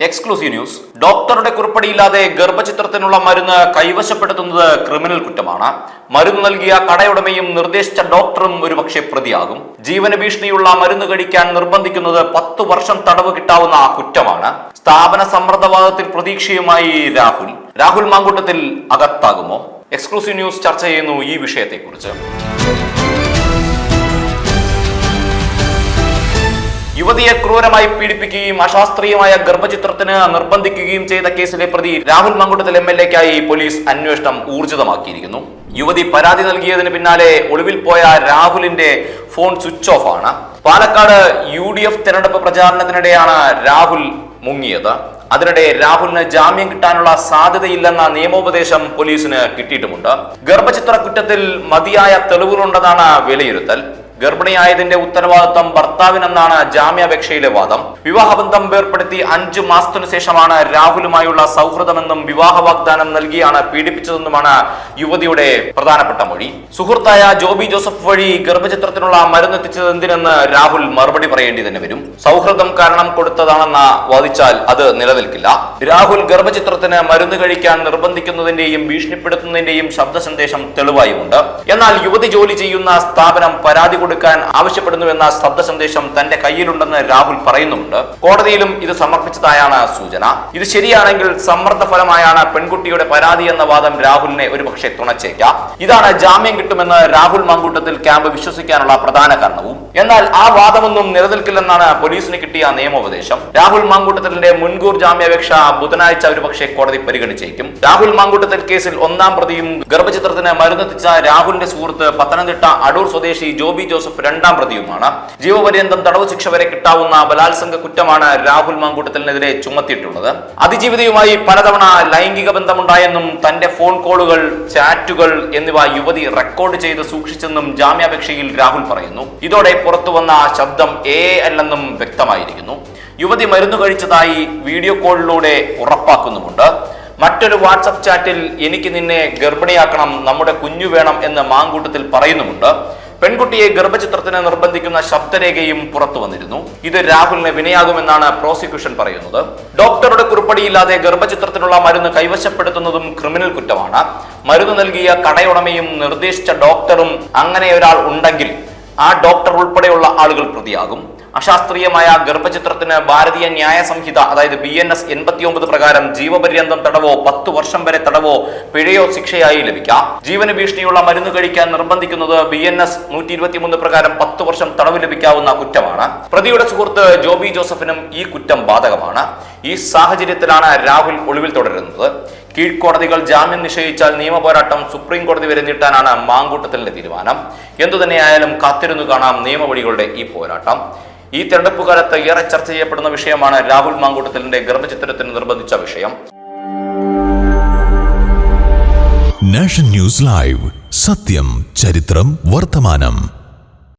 Exclusive news ഡോക്ടറുടെ കുറിപ്പടിയില്ലാതെ ഗർഭചിത്രത്തിനുള്ള മരുന്ന് കൈവശപ്പെടുത്തുന്നത് criminal കുറ്റമാണ്. മരുന്ന് നൽകിയ കടയുടമയും നിർദ്ദേശിച്ച ഡോക്ടറും ഒരുപക്ഷെ പ്രതിയാകും. ജീവന ഭീഷണിയുള്ള മരുന്ന് കഴിക്കാൻ നിർബന്ധിക്കുന്നത് പത്തു വർഷം തടവ് കിട്ടാവുന്ന കുറ്റമാണ്. സ്ഥാപന സമ്മർദ്ദവാദത്തിൽ പ്രതീക്ഷയുമായി രാഹുൽ. രാഹുൽ മാങ്കൂട്ടത്തിൽ അകത്താകുമോ? എക്സ്ക്ലൂസീവ് ന്യൂസ് ചർച്ച ചെയ്യുന്നു ഈ വിഷയത്തെക്കുറിച്ച്. യുവതിയെ ക്രൂരമായി പീഡിപ്പിക്കുകയും അശാസ്ത്രീയമായ ഗർഭചിത്രത്തിന് നിർബന്ധിക്കുകയും ചെയ്ത കേസിലെ പ്രതി രാഹുൽ മങ്കുട്ടത്തിൽ എം എൽ എക്കായി പോലീസ് അന്വേഷണം ഊർജിതമാക്കിയിരിക്കുന്നു. യുവതി പരാതി നൽകിയതിന് പിന്നാലെ ഒളിവിൽ പോയ രാഹുലിന്റെ ഫോൺ സ്വിച്ച് ഓഫ് ആണ്. പാലക്കാട് യു ഡി എഫ് തെരഞ്ഞെടുപ്പ് പ്രചാരണത്തിനിടെയാണ് രാഹുൽ മുങ്ങിയത്. അതിനിടെ രാഹുലിന് ജാമ്യം കിട്ടാനുള്ള സാധ്യതയില്ലെന്ന നിയമോപദേശം പോലീസിന് കിട്ടിയിട്ടുമുണ്ട്. ഗർഭചിത്ര കുറ്റത്തിൽ മതിയായ തെളിവുകളുണ്ടെന്നാണ് വിലയിരുത്തൽ. ഗർഭിണിയായതിന്റെ ഉത്തരവാദിത്വം ഭർത്താവിനെന്നാണ് ജാമ്യാപേക്ഷയിലെ വാദം. വിവാഹബന്ധം വേർപ്പെടുത്തി അഞ്ചു മാസത്തിനു ശേഷമാണ് രാഹുലുമായുള്ള സൗഹൃദമെന്നും വിവാഹ വാഗ്ദാനം നൽകിയാണ് പീഡിപ്പിച്ചതെന്നുമാണ് യുവതിയുടെ പ്രധാനപ്പെട്ട മൊഴി. സുഹൃത്തായ ജോബി ജോസഫ് വഴി ഗർഭചിത്രത്തിനുള്ള മരുന്ന് എത്തിച്ചത് എന്തിനെന്ന് രാഹുൽ മറുപടി പറയേണ്ടി തന്നെ വരും. സൗഹൃദം കാരണം കൊടുത്തതാണെന്ന വാദിച്ചാൽ അത് നിലനിൽക്കില്ല. രാഹുൽ ഗർഭചിത്രത്തിന് മരുന്ന് കഴിക്കാൻ നിർബന്ധിക്കുന്നതിന്റെയും ഭീഷണിപ്പെടുത്തുന്നതിന്റെയും ശബ്ദ സന്ദേശം തെളിവായുമുണ്ട്. എന്നാൽ യുവതി ജോലി ചെയ്യുന്ന സ്ഥാപനം പരാതി കൊടുക്കാൻ ആവശ്യപ്പെടുന്നുവെന്ന ശബ്ദ സന്ദേശം തന്റെ കയ്യിലുണ്ടെന്ന് രാഹുൽ പറയുന്നുണ്ട് കോടതിയിലും ഇത് സമർപ്പിച്ചതായാണ് സൂചന. ഇത് ശരിയാണെങ്കിൽ സമ്മർദ്ദ ഫലമായാണ് പെൺകുട്ടിയുടെ പരാതി എന്ന വാദം രാഹുലിനെ ഒരുപക്ഷെ തുണച്ചേക്കാം. ഇതാണ് ജാമ്യം കിട്ടുമെന്ന് രാഹുൽ മങ്കൂട്ടത്തിൽ ക്യാമ്പ് വിശ്വസിക്കാനുള്ള പ്രധാന കാരണവും. എന്നാൽ ആ വാദമൊന്നും നിലനിൽക്കില്ലെന്നാണ് പോലീസിന് കിട്ടിയ നിയമോപദേശം. രാഹുൽ മാങ്കൂട്ടത്തിന്റെ മുൻകൂർ ജാമ്യാപേക്ഷ ബുധനാഴ്ച ഒരുപക്ഷെ കോടതി പരിഗണിച്ചേക്കും. രാഹുൽ മാങ്കൂട്ടത്തിൽ കേസിൽ ഒന്നാം പ്രതിയും ഗർഭചിത്രത്തിന് മരുന്നെത്തിച്ച രാഹുലിന്റെ സുഹൃത്ത് പത്തനംതിട്ട അടൂർ സ്വദേശി ജോബി ജോസഫ് രണ്ടാം പ്രതിയുമാണ്. ജീവപര്യന്തം തടവ് ശിക്ഷ വരെ കിട്ടാവുന്ന ബലാത്സംഗ കുറ്റമാണ് രാഹുൽ മാങ്കൂട്ടത്തിനെതിരെ ചുമത്തിയിട്ടുള്ളത്. അതിജീവിതയുമായി പലതവണ ലൈംഗിക ബന്ധമുണ്ടായെന്നും തന്റെ ഫോൺ കോളുകൾ ചാറ്റുകൾ എന്നിവ യുവതി റെക്കോർഡ് ചെയ്ത് സൂക്ഷിച്ചെന്നും ജാമ്യാപേക്ഷയിൽ രാഹുൽ പറയുന്നു. ഇതോടെ പുറത്തു വന്ന ആ ശബ്ദം ഏ അല്ലെന്നും വ്യക്തമായിരിക്കുന്നു. യുവതി മരുന്ന് കഴിച്ചതായി വീഡിയോ കോളിലൂടെ ഉറപ്പാക്കുന്നുമുണ്ട്. മറ്റൊരു വാട്സപ്പ് ചാറ്റിൽ എനിക്ക് നിന്നെ ഗർഭിണിയാക്കണം നമ്മുടെ കുഞ്ഞു വേണം എന്ന് മാങ്കൂട്ടത്തിൽ പറയുന്നുമുണ്ട്. പെൺകുട്ടിയെ ഗർഭചിത്രത്തിന് നിർബന്ധിക്കുന്ന ശബ്ദരേഖയും പുറത്തു വന്നിരുന്നു. ഇത് രാഹുലിന് വിനയാകുമെന്നാണ് പ്രോസിക്യൂഷൻ പറയുന്നത്. ഡോക്ടറുടെ കുറിപ്പടിയില്ലാതെ ഗർഭചിത്രത്തിനുള്ള മരുന്ന് കൈവശപ്പെടുത്തുന്നതും ക്രിമിനൽ കുറ്റമാണ്. മരുന്ന് നൽകിയ കടയുടമയും നിർദ്ദേശിച്ച ഡോക്ടറും അങ്ങനെ ഒരാൾ ഉണ്ടെങ്കിൽ ആ ഡോക്ടർ ഉൾപ്പെടെയുള്ള ആളുകൾ പ്രതിയാകും. അശാസ്ത്രീയമായ ഗർഭചിത്രത്തിന് ഭാരതീയ ന്യായ സംഹിത അതായത് ബി എൻ എസ് എൺപത്തി ഒമ്പത് പ്രകാരം ജീവപര്യന്തം തടവോ പത്തു വർഷം വരെ തടവോ പിഴയോ ശിക്ഷയായി ലഭിക്കാം. ജീവന ഭീഷണിയുള്ള മരുന്ന് കഴിക്കാൻ നിർബന്ധിക്കുന്നത് ബി എൻ എസ് നൂറ്റി ഇരുപത്തിമൂന്ന് പ്രകാരം പത്ത് വർഷം തടവ് ലഭിക്കാവുന്ന കുറ്റമാണ്. പ്രതിയുടെ സുഹൃത്ത് ജോബി ജോസഫിനും ഈ കുറ്റം ബാധകമാണ്. ഈ സാഹചര്യത്തിലാണ് രാഹുൽ ഒളിവിൽ തുടരുന്നത്. കീഴ്ക്കോടതികൾ ജാമ്യം നിശ്ചയിച്ചാൽ നിയമപോരാട്ടം സുപ്രീം കോടതി വരെ നീട്ടാനാണ് മാങ്കൂട്ടത്തിന്റെ തീരുമാനം. എന്തുതന്നെയായാലും കാത്തിരുന്നു കാണാം നിയമവഴികളുടെ ഈ പോരാട്ടം. ഈ തെരഞ്ഞെടുപ്പ് കാലത്ത് ഏറെ ചർച്ച ചെയ്യപ്പെടുന്ന വിഷയമാണ് രാഹുൽ മാങ്കൂട്ടത്തിലിന്റെ ഗർഭചിത്രത്തിന് നിർബന്ധിച്ച വിഷയം. Nation news live. സത്യം ചരിത്രം വർത്തമാനം.